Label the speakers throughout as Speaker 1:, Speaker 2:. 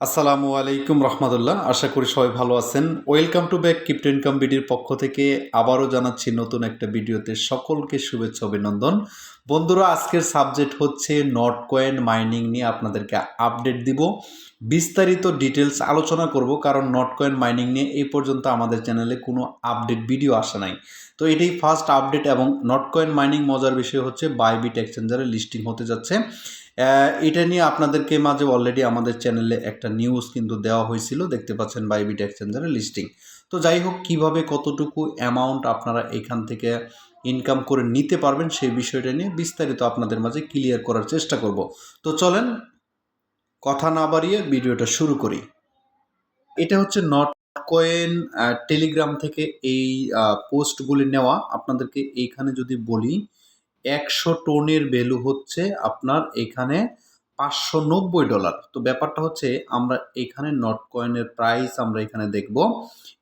Speaker 1: আসসালামু আলাইকুম রহমতুল্লাহ। আশা করি সবাই ভালো আছেন। Welcome to back crypto income বিডির পক্ষ থেকে আবারও জানাচ্ছি নতুন একটা ভিডিওতে সকলকে শুভেচ্ছা, অভিনন্দন। বন্ধুরা, আজকের সাবজেক্ট হচ্ছে নট কয়েন মাইনিং নিয়ে আপনাদেরকে আপডেট দিব। বিস্তারিত ডিটেলস আলোচনা করব, কারণ নট কয়েন মাইনিং নিয়ে এই পর্যন্ত আমাদের চ্যানেলে কোনো আপডেট ভিডিও আসে নাই। তো এটাই ফার্স্ট আপডেট এবং নট কয়েন মাইনিং মজার বিষয় হচ্ছে বাইবিট এক্সচেঞ্জারে লিস্টিং হতে যাচ্ছে। এটা নিয়ে আপনাদেরকে মাঝে অলরেডি আমাদের চ্যানেলে একটা নিউজ কিন্তু দেওয়া হয়েছিল। দেখতে পাচ্ছেন বাইবিট এক্সচেঞ্জারের লিস্টিং তো যাই হোক, কীভাবে কতটুকু অ্যামাউন্ট আপনারা এখান থেকে ইনকাম করে নিতে পারবেন সেই বিষয়টা নিয়ে বিস্তারিত আপনাদের মাঝে ক্লিয়ার করার চেষ্টা করব। তো চলেন, কথা না বাড়িয়ে ভিডিওটা শুরু করি। এটা হচ্ছে নট কয়েন টেলিগ্রাম থেকে এই পোস্টগুলি নেওয়া। আপনাদেরকে এইখানে যদি বলি একশো টোনের ভ্যালু হচ্ছে আপনার এখানে পাঁচশো নব্বই ডলার তো ব্যাপারটা হচ্ছে আমরা এখানে নট কয়েনের প্রাইস আমরা এখানে দেখব।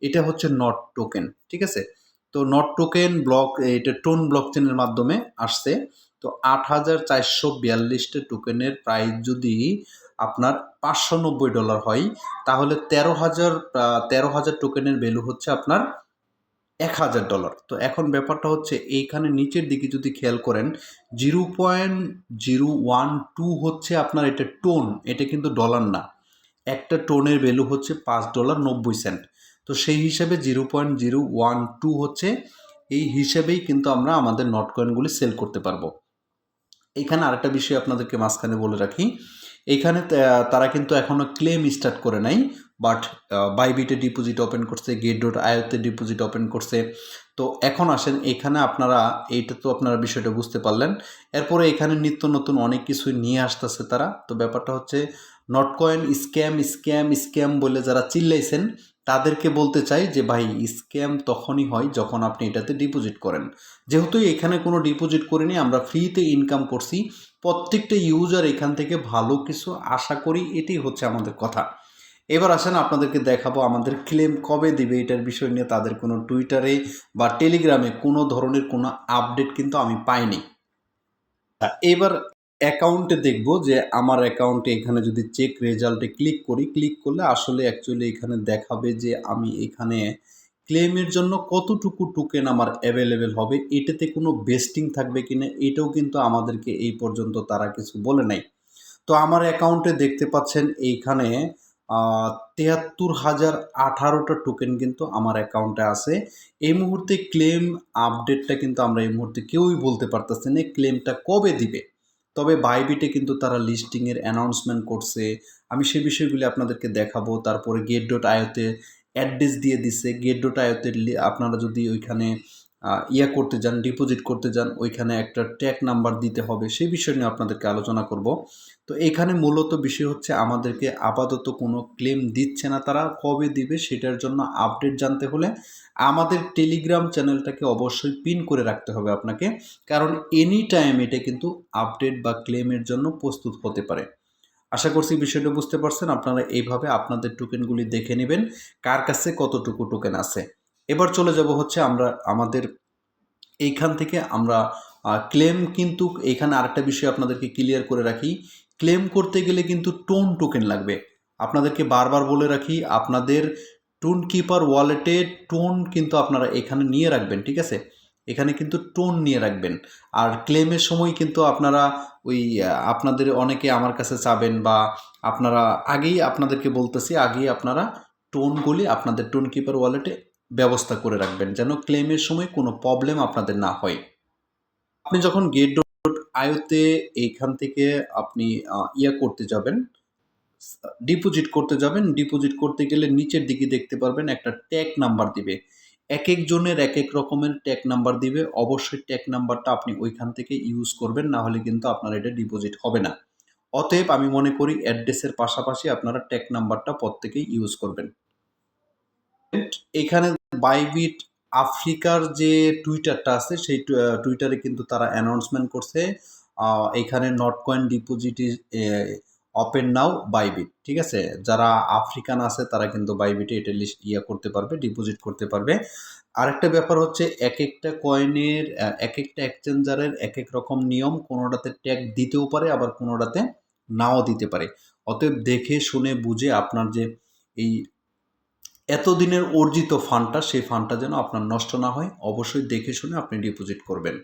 Speaker 1: এটা হচ্ছে নট টোকেন ঠিক আছে? তো নট টোকেন ব্লক এটা টোন ব্লক চেনের মাধ্যমে আসছে। তো আট হাজার চারশো বিয়াল্লিশটা টোকেনের প্রাইস যদি আপনার পাঁচশো নব্বই ডলার হয়, তাহলে তেরো হাজার তেরো হাজার টোকেনের ভ্যালু হচ্ছে আপনার এক হাজার ডলার। তো এখন ব্যাপারটা হচ্ছে এইখানে নিচের দিকে যদি খেয়াল করেন, zero point zero one two হচ্ছে আপনার এটা টোন, এটা কিন্তু ডলার না। একটা টোনের ভ্যালু হচ্ছে পাঁচ ডলার নব্বই সেন্ট। তো সেই হিসাবে zero point zero one two হচ্ছে এই হিসাবেই কিন্তু আমরা আমাদের নট কয়েনগুলি সেল করতে পারব। এখানে আরেকটা বিষয় আপনাদেরকে মাঝখানে বলে রাখি। এখানে তারা কিন্তু এখনও ক্লেম স্টার্ট করে নাই। বাট বাইবিটে ডিপোজিট ওপেন করছে গেট ডট আয়তে ডিপোজিট ওপেন করছে। তো এখন আসেন, এখানে আপনারা, এইটা তো আপনারা বিষয়টা বুঝতে পারলেন। এরপরে এখানে নিত্য নতুন অনেক কিছুই নিয়ে আসতেছে তারা। তো ব্যাপারটা হচ্ছে Notcoin scam scam scam বলে যারা চিল্লাইছেন, তাদেরকে বলতে চাই যে, ভাই স্ক্যাম তখনই হয় যখন আপনি এটাতে ডিপোজিট করেন। যেহেতু এখানে কোনো ডিপোজিট করিনি, আমরা ফ্রিতে ইনকাম করছি। প্রত্যেকটা ইউজার এখান থেকে ভালো কিছু আশা করি এটি হচ্ছে আমাদের কথা। এবার আসেন আপনাদেরকে দেখাবো আমাদের ক্লেম কবে দিবে এটার বিষয় নিয়ে। তাদের কোনো টুইটারে বা টেলিগ্রামে কোনো ধরনের কোনো আপডেট কিন্তু আমি পাইনি। এবার অ্যাকাউন্টে দেখব যে আমার অ্যাকাউন্টে এখানে যদি চেক রেজাল্টে ক্লিক করি ক্লিক করলে আসলে অ্যাকচুয়ালি এখানে দেখাবে যে আমি এখানে ক্লেমের জন্য কতটুকু টোকেন আমার অ্যাভেলেবেল হবে, এটাতে কোনো বেস্টিং থাকবে কি না এটাও কিন্তু আমাদেরকে এই পর্যন্ত তারা কিছু বলে নাই। তো আমার অ্যাকাউন্টে দেখতে পাচ্ছেন এইখানে তেহাত্তর হাজার আঠারোটা টোকেন কিন্তু আমার অ্যাকাউন্টে আছে। এই মুহূর্তে ক্লেম আপডেটটা কিন্তু আমরা এই মুহূর্তে কেউই বলতে পারতেছি না ক্লেমটা কবে দিবে? তবে বাইবিটে কিন্তু তারা লিস্টিংয়ের অ্যানাউন্সমেন্ট করছে। আমি সেই বিষয়গুলি আপনাদেরকে দেখাবো। তারপরে গেট ডট আয়তে অ্যাড্রেস দিয়ে দিছে। গেট ডট আয়তের আপনারা যদি ওইখানে ইয়া করতে যান ডিপোজিট করতে যান, ওইখানে একটা ট্যাগ নাম্বার দিতে হবে, সেই বিষয় নিয়ে আপনাদেরকে আলোচনা করব। তো এখানে মূলত বিষয় হচ্ছে আমাদেরকে আপাতত কোনো ক্লেম দিচ্ছে না তারা, কবে দিবে সেটার জন্য আপডেট জানতে হলে আমাদের টেলিগ্রাম চ্যানেলটাকে অবশ্যই পিন করে রাখতে হবে আপনাকে, কারণ এনি টাইম এটা কিন্তু আপডেট বা ক্লেমের জন্য প্রস্তুত হতে পারে। আশা করছি বিষয়টা বুঝতে পারছেন, আপনারা এইভাবে আপনাদের টোকেনগুলি দেখে নেবেন, কার কাছে কতটুকু টোকেন আছে। এবার চলে যাব হচ্ছে আমরা, আমাদের এইখান থেকে আমরা ক্লেম কিন্তু এখানে আরেকটা বিষয় আপনাদেরকে ক্লিয়ার করে রাখি। ক্লেম করতে গেলে কিন্তু টোন টোকেন লাগবে। আপনাদেরকে বারবার বলে রাখি, আপনাদের টোন কিপার ওয়ালেটে টোন কিন্তু আপনারা এখানে নিয়ে রাখবেন, ঠিক আছে? এখানে কিন্তু টোন নিয়ে রাখবেন। আর ক্লেমের সময় কিন্তু আপনারা ওই আপনাদের অনেকে আমার কাছে চাবেন বা আপনারা আগেই আপনাদেরকে বলতেছি, আগেই আপনারা টোনগুলি আপনাদের টোন কিপার ওয়ালেটে ব্যবস্থা করে রাখবেন যেন ক্লেমের সময় কোনো প্রবলেম আপনাদের না হয়। আপনি যখন গেট ডট আয়োতে এইখান থেকে আপনি ইয়া করতে যাবেন ডিপোজিট করতে যাবেন ডিপোজিট করতে গেলে নিচের দিকে দেখতে পারবেন একটা ট্যাগ নাম্বার দিবে। এক একজনের এক এক রকমের ট্যাগ নাম্বার দিবে। অবশ্যই ট্যাগ নাম্বারটা আপনি ওইখান থেকে ইউজ করবেন, না হলে কিন্তু আপনার এটা ডিপোজিট হবে না। অতএব আমি মনে করি অ্যাড্রেসের পাশাপাশি আপনারা ট্যাগ নাম্বারটা প্রত্যেকেই ইউজ করবেন। এখানে বাইবিট আফ্রিকার যে টুইটারটা আছে, সেই টুইটারে কিন্তু তারা অ্যানাউন্সমেন্ট করছে এখানে Notcoin deposit is open now Bybit ঠিক আছে? যারা আফ্রিকান আছে, তারা কিন্তু বাইবিটে এটা লিস্ট ইয়া করতে পারবে ডিপোজিট করতে পারবে। আরেকটা ব্যাপার হচ্ছে এক একটা কয়েনের এক একটা এক্সচেঞ্জারের এক এক রকম নিয়ম, কোনোটাতে ট্যাগ দিতেও পারে, আবার কোনোটাতে নাও দিতে পারে। অতএব দেখে, শুনে, বুঝে আপনার যে এই এতদিনের অর্জিত ফান্ডটা, সেই ফান্ডটা যেন আপনার নষ্ট না হয়, অবশ্যই দেখে শুনে আপনি ডিপোজিট করবেন।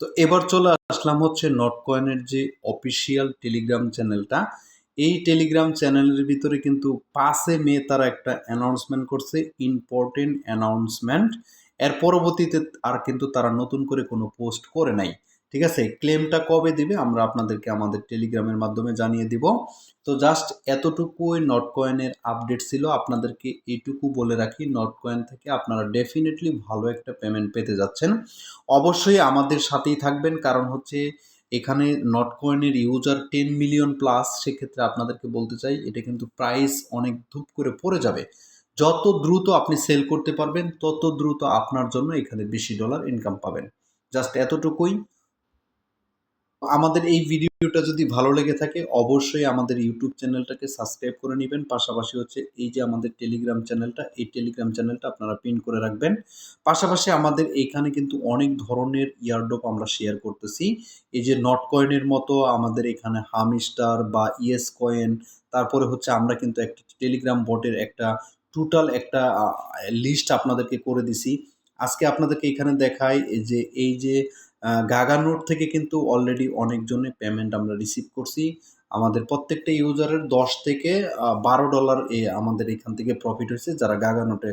Speaker 1: তো এবার চলে আসলাম হচ্ছে নট কয়েনের যে অফিসিয়াল টেলিগ্রাম চ্যানেলটা এই টেলিগ্রাম চ্যানেলের ভিতরে কিন্তু পাঁচে মে তারা একটা অ্যানাউন্সমেন্ট করছে ইম্পর্টেন্ট অ্যানাউন্সমেন্ট এর পরবর্তীতে আর কিন্তু তারা নতুন করে কোনো পোস্ট করে নাই। ঠিক আছে? ক্লেমটা কবে দিবে আমরা আপনাদেরকে আমাদের টেলিগ্রামের মাধ্যমে জানিয়ে দিব। তো জাস্ট এতটুকুই নট কয়েনের আপডেট ছিল। আপনাদেরকে এইটুকু বলে রাখি নট কয়েন থেকে আপনারা ডেফিনেটলি ভালো একটা পেমেন্ট পেতে যাচ্ছেন। অবশ্যই আমাদের সাথেই থাকবেন। কারণ হচ্ছে এখানে নট কয়েনের ইউজার টেন মিলিয়ন প্লাস সেক্ষেত্রে আপনাদেরকে বলতে চাই, এটা কিন্তু প্রাইস অনেক ধূপ করে পড়ে যাবে। যত দ্রুত আপনি সেল করতে পারবেন, তত দ্রুত আপনার জন্য এখানে বেশি ডলার ইনকাম পাবেন। জাস্ট এতটুকুই। আমাদের এই ভিডিওটা যদি ভালো লেগে থাকে, অবশ্যই আমাদের ইউটিউব চ্যানেলটাকে সাবস্ক্রাইব করে নেবেন। পাশাপাশি হচ্ছে এই যে আমাদের টেলিগ্রাম চ্যানেলটা, এই টেলিগ্রাম চ্যানেলটা আপনারা পিন করে রাখবেন। পাশাপাশি আমাদের এইখানে কিন্তু অনেক ধরনের ইয়ারডোপ আমরা শেয়ার করতেছি। এই যে নট কয়েনের মতো আমাদের এখানে হামিস্টার বা ইয়েস কয়েন তারপরে হচ্ছে আমরা কিন্তু একটা টেলিগ্রাম বটের একটা টোটাল একটা লিস্ট আপনাদেরকে করে দিছি। আজকে আপনাদেরকে এখানে দেখাই যে এই যে গাগা নোট থেকে কিন্তু অলরেডি অনেকজনে পেমেন্ট আমরা রিসিভ করছি। আমাদের প্রত্যেকটা ইউজারের দশ থেকে বারো ডলার এ আমাদের এখান থেকে প্রফিট হয়েছে যারা গাগা নোটে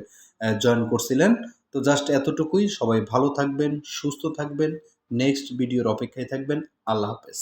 Speaker 1: জয়েন করছিলেন। তো জাস্ট এতটুকুই। সবাই ভালো থাকবেন, সুস্থ থাকবেন। নেক্সট ভিডিওর অপেক্ষায় থাকবেন। আল্লাহ হাফেজ।